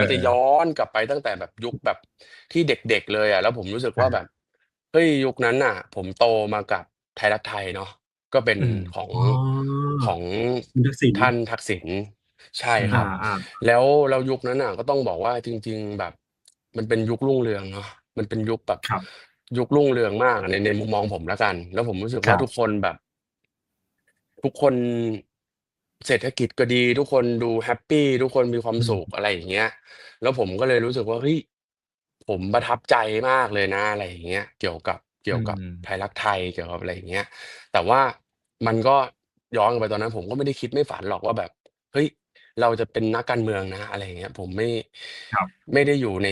มันจะย้อนกลับไปตั้งแต่แบบยุคแบบที่เด็ก ๆ เลยอะแล้วผมรู้สึกว่าแบบ เฮ้ย ยุคนั้นน่ะ ผมโตมากับไทยรักไทยเนาะ ก็เป็นอืม ของ อ๋อ ของคุณทักษิณ ท่านทักษิณ ใช่อครับาๆแล้ว แล้วยุคนั้นน่ะ ก็ต้องบอกว่าจริง ๆ แบบ มันเป็นยุครุ่งเรืองเนาะ มันเป็นยุคแบบ ครับ ยุครุ่งเรืองมากใน ในมุมมองผมแล้วกัน แล้วผมรู้สึกคว่ราัทุบกคนแบบ ทุกคน เศรษฐกิจก็ดี ทุกคนดูแฮปปี ทุกคนมีความอืสุขมอะไรอย่างเงี้ย แล้วผมก็เลยรู้สึกว่า เฮ้ย ผมประทับใจมากเลยนะ อะไรอย่างเงี้ย เกี่ยวกับ เกอืี่ยวกับไทม ยรักไทย เกี่ยวกับอะไรอย่างเงี้ย แต่ว่ามันก็ย้อนกลับไปตอนนั้น ผมก็ไม่ได้คิดไม่ฝันหรอกว่าแบบ เฮ้ย เราจะเป็นนักการเมืองนะ อะไรอย่างเงี้ย ผมไม่ ครับ ไม่ได้อยู่ใน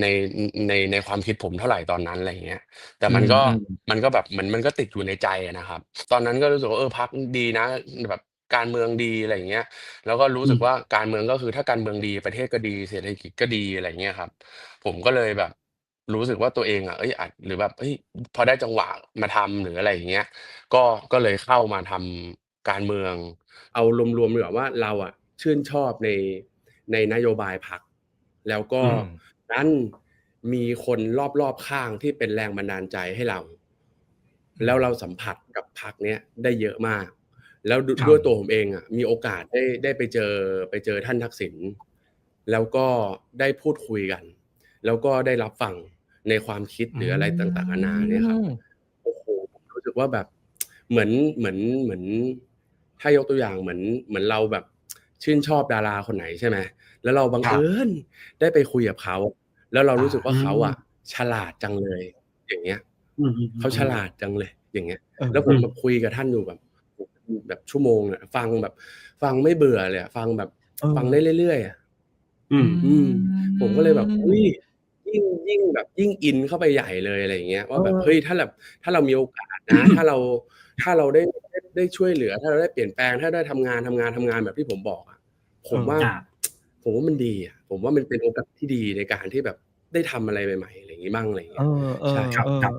ในอใน ในความคิดผมเท่าไรตอนนั้น อะไรอย่างเงี้ย แต่อืมันก็ ม ๆ มันก็แบบ เหมือนมันก็ติดอยู่ในใจอะนะครับ ตอนนั้นก็รู้สึกว่า เออ พรรคดีนะ แบบ การเมืองดีอะไรอย่างเงี้ย แล้วก็รู้อืมสึกว่าการเมืองก็คือถ้าการเมืองดีประเทศก็ดี เศรษฐกิจก็ดีอะไรอย่างเงี้ยครับ ผมก็เลยแบบรู้สึกว่าตัวเองอะเฮ้ยอาจหรือแบบเฮ้ยพอได้จังหวะมาทำหรืออะไรอย่างเงี้ย ก็ก็เลยเข้ามาทำการเมือง เอารวมๆดีกว่าว่าเราอะชื่นชอบในในนโยบายพรรคแล้วก็อืม ดันมีคนรอบๆข้างที่เป็นแรงบันดาลใจให้เราแล้วเราอืมสัมผัสกับพรรคเนี้ยได้เยอะมาก แล้วดครดั้วยบตัวผมเองอะมีโอกาสได้ได้ไปเจอไปเจอท่านทักษิณแล้วก็ได้พูดคุยกัน แล้วก็ได้รับฟังในความคิดอืหรืออะไรต่างๆนานาเนี่ยครับมโอ้โฮผมรู้สึกว่าแบบเหมือนเหมือนเหมือน ถ้ายกตัวอย่างเหมือนเหมือนเราแบบชื่นชอบดาราคนไหนใช่ไหมแล้วเราบังคเรอับิญได้ไปคุยกับเขา แล้วเราอรู้สึกว่าเขาอะาฉลาดจังเลย อย่างเงี้ยอืเขาฉอลๆาๆๆดจังเลยอย่างเงี้ยเออแล้วผอืมมแบบคุยกับท่านอยู่แบบโอ้โฮ แบบชั่วโมงอะฟังแบบ ฟังไม่เบื่อเลยอะฟังแบบเฟังได้ออเรื่อยๆอะอืมอืม ผมก็เลยแบบอุ๊ยอืมยิ่งยิ่งแบบยิ่งอินเข้าไปใหญ่เลยอะไรอย่างเงี้ยว่าแบบเฮ้ยเออถ้าแบบถ้าเรามีโอกาสนะ ถ้าเราถ้าเราได้ได้ได้ช่วยเหลือ ถ้าเราได้เปลี่ยนแปลงถ้าได้ทำงานทำงานทำงานแบบที่ผมบอกอะผเออมว่าอาผมว่ามันดีอะผมว่ามันเป็นโอกาสที่ดีในการที่แบบได้ทำอะไรใหม่ๆอะไรอย่างงี้บ้างอะไรอย่างเเองี้ยอใช่ๆๆ